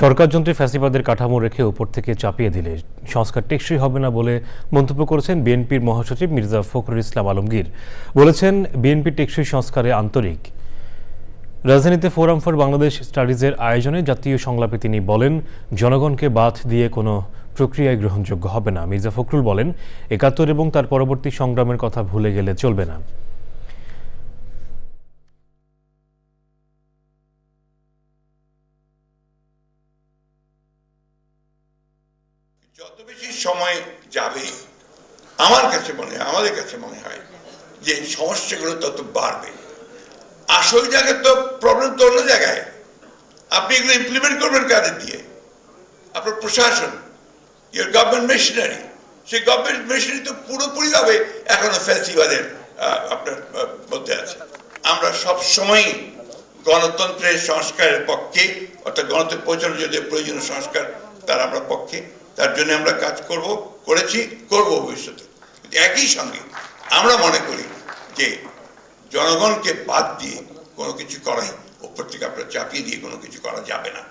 সরকারযন্ত্রে ফ্যাসিবাদের কাঠামো রেখে উপর থেকে চাপিয়ে দিলে সংস্কার টেকসই হবে না বলে মন্তব্য করেছেন বিএনপির মহাসচিব মির্জা ফখরুল ইসলাম আলমগীর। বলেছেন, বিএনপি টেকসই সংস্কারে আন্তরিক। রাজধানীতে ফোরাম ফর বাংলাদেশ স্টাডিজের আয়োজনে জাতীয় সংলাপে তিনি বলেন, জনগণকে বাদ দিয়ে কোনো প্রক্রিয়ায় গ্রহণযোগ্য হবে না। মির্জা ফখরুল বলেন, একাত্তর এবং তার পরবর্তী সংগ্রামের কথা ভুলে গেলে চলবে না। যত বেশি সময় যাবে, আমার কাছে মনে হয়, আমাদের কাছে মনে হয়, যে সমস্যাগুলো তত বাড়বে। আসল জায়গায় তো প্রবলেম তো অন্য জায়গায়। আপনি এগুলো ইমপ্লিমেন্ট করবেন কাদের দিয়ে? আপনার প্রশাসন ইউর গভর্নমেন্ট মেশিনারি সেই গভর্নমেন্ট মেশিনারি তো পুরোপুরিভাবে এখনও ফ্যাসিবাদের আপনার মধ্যে আছে। আমরা সব সময়ই গণতন্ত্রের সংস্কারের পক্ষে, অর্থাৎ গণতন্ত্র পৌঁছানোর যদি প্রয়োজনীয় সংস্কার, তার আমরা পক্ষে তার জন্য আমরা কাজ করব, করেছি, করব ভবিষ্যতে। একই সঙ্গে আমরা মনে করি যে জনগণকে বাদ দিয়ে কোনো কিছু করাই, ওপর থেকে আপনার চাপিয়ে দিয়ে কোনো কিছু করা যাবে না।